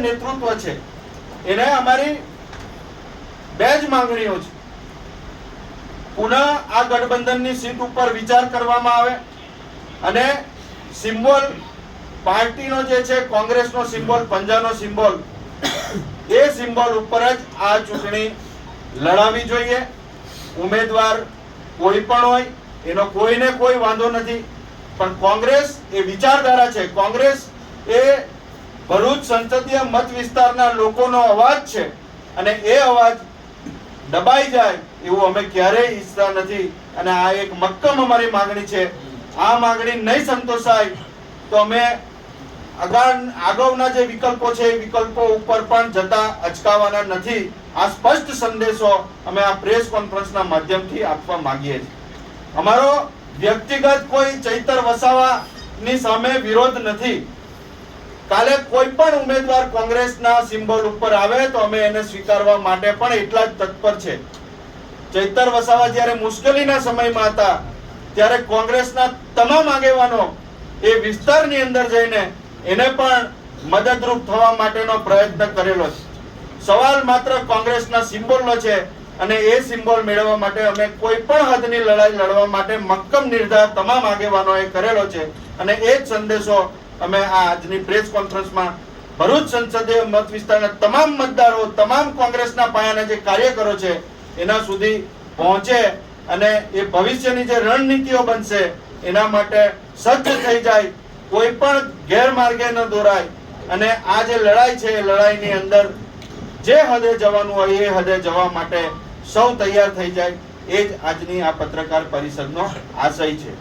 નેતૃત્વ છે. એને અમારી બે જ માંગણીઓ છે. પુનઃ આ ગઠબંધનની સીટ ઉપર વિચાર કરવામાં આવે અને સિમ્બોલ પાર્ટીનો જે છે, કોંગ્રેસનો સિમ્બોલ પંજાનો સિમ્બોલ, એ સિમ્બોલ ઉપર જ આ ચૂંટણી લડાવી જોઈએ. ઉમેદવાર કોઈ પણ હોય, એનો કોઈને કોઈ વાંધો નથી. પણ કોંગ્રેસ એ વિચારધારા છે. કોંગ્રેસ એ ભરૂચ સંસદીય મત વિસ્તારના લોકોનો અવાજ છે અને એ અવાજ દબાઈ જાય એવું અમે ક્યારેય ઈચ્છતા નથી અને આ એક મક્કમ અમારી માંગણી છે. આ માંગણી નહીં સંતોષાય તો અમે અગાઉ આગળના જે વિકલ્પો છે એ વિકલ્પો ઉપર પણ જતા અચકાવાના નથી. આ સ્પષ્ટ સંદેશો અમે આ પ્રેસ કોન્ફરન્સના માધ્યમથી આપવા માંગીએ છીએ. અમારો વ્યક્તિગત કોઈ ચૈતર વસાવાની સામે વિરોધ નથી. કાલે કોઈ પણ ઉમેદવાર કોંગ્રેસના સિમ્બોલ ઉપર આવે તો અમે એને સ્વીકારવા માટે પણ એટલા જ તત્પર છે. ચૈતર વસાવા જ્યારે મુશ્કેલીના સમયમાં હતા, ત્યારે કોંગ્રેસના તમામ આગેવાનો એ વિસ્તારની અંદર જઈને એને પણ મદદરૂપ થવા માટેનો પ્રયત્ન કરેલો છે. સવાલ માત્ર કોંગ્રેસના સિમ્બોલનો છે અને એ સિમ્બોલ મેળવવા માટે અમે કોઈ પણ હદની લડાઈ લડવા માટે મક્કમ નિર્ધાર તમામ આગેવાનોએ કરેલો છે અને એ જ સંદેશો અમે આજની પ્રેસ કોન્ફરન્સમાં ભરૂચ સંસદીય મત વિસ્તારના તમામ મતદારો, તમામ કોંગ્રેસના પાયાના જે કાર્યકરો છે, એના સુધી પહોંચે અને એ ભવિષ્યની જે રણનીતિઓ બનશે, એના માટે સજ્જ થઈ જાય, કોઈ પણ ગેરમાર્ગે ન દોરાય. અને આ જે લડાઈ છે, એ લડાઈની અંદર જે હદે જવાનું હોય, એ હદે જવા માટે સૌ તૈયાર થઈ જાય. એ જ આજની આ પત્રકાર પરિષદનો આશય છે.